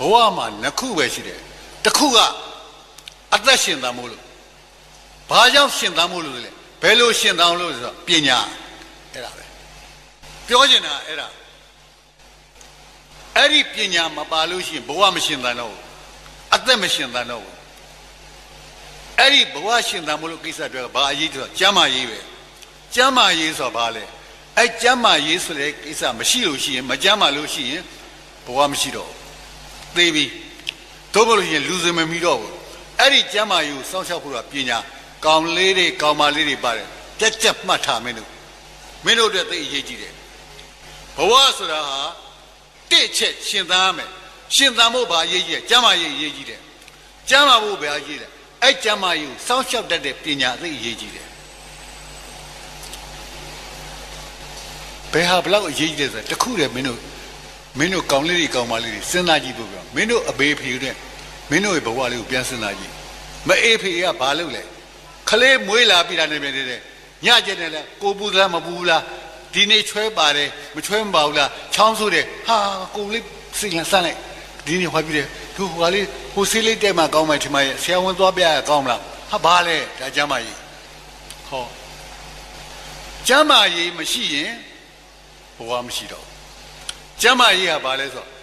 ဘဝမှာနှစ်ခုပဲရှိတယ်တစ်ခုကအသက်ရှင်သန်မို့လို့ဘာကြောင့်ရှင်သန်မို့လို့လဲဘယ်လိုရှင်သန်လို့လဲဆိုတော့ပညာအဲ့ဒါပဲပြောချင်တာအဲ့ဒါအဲ့ဒီပညာမပါလို့ရှိရင်ဘဝမရှင်သန်တော့ဘူးအသက်မရှင်သန်တော့ဘူးအဲ့ဒီဘဝရှင်သန်မို့လို့ကိစ္စတွေကဘာအရေးဆိုတော့ကျမ်းမာရေးပဲကျမ်းမာရေးဆိုတော့ဘာလဲအဲ့ကျမ်းမာရေးဆိုတဲ့ကိစ္စမရှိလို့ရှိရင်မကျမ်းမာလို့ရှိရင်ဘဝမရှိတော့ဘူး သေပြီတို့မလို့ရှိရင်လူစင်မမီတော့ဘူးအဲ့ဒီကျမ်းမာရေးကိုစောင့်ရှောက်ဖို့ကပညာကောင်းလေးတွေကောင်းမလေးတွေပါတယ်ပြက်ကြက်မှတ်ထားမင်းတို့မင်းတို့အတွက်သိအရေးကြီးတယ်ဘဝဆိုတာဟာတစ်ချက်ရှင်သန်ရမယ်ရှင်သန်ဖို့ဘာအရေးကြီးလဲကျမ်းမာရေးအရေးကြီးတယ်ကျမ်းမာဖို့ဘာအရေးလဲအဲ့ကျမ်းမာရေးကိုစောင့်ရှောက်တတ်တဲ့ပညာသိအရေးကြီးတယ်ဘယ်ဟာဘလောက်အရေးကြီးလဲဆိုတော့တခုတည်းမင်းတို့ မင်းတို့ကောင်းလေးတွေကောင်းမလေးတွေစဉ်းစားကြည့်ဖို့ပြောမင်းတို့အဘေးဖေတဲ့မင်းတို့ရဲ့ဘဝလေးကိုပြန်စဉ်းစားကြည့်မအေးဖေကဘာလုပ်လဲခလေးမွေးလာပြီလားနေပြန်တဲ့ညကျက်နေလဲကိုပူလားမပူလားဒီနေ့ချွဲပါတယ်မချွဲမပါဘူးလားချောင်းဆိုးတယ်ဟာကိုလေးစိတ်လန်းဆန်းလိုက်ဒီနေ့ဟောပြတယ်သူဟိုကလေးဟိုဆေးလေးတက်မှကောင်းမှထင်မှရဲ့ဆရာဝန်သွားပြရကောင်းမလားဟာဘာလဲဒါကျမ်းမာရေးဟောကျမ်းမာရေးမရှိရင်ဘဝမရှိတော့ဘူး ကျမ်းမာရေးကဘာလဲဆိုတော့